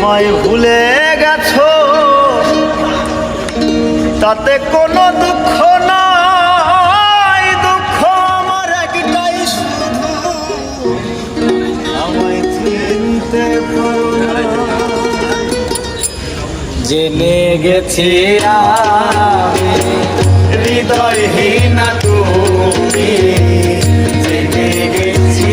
আমায় ভুলে গেছো। তাতে কোনো দুঃখ নাই, দুঃখ আমার একটাই শুধু। আমায় চিনতে জেনে গেছি আমি, হৃদয়হীন তুমি। জেনে গেছি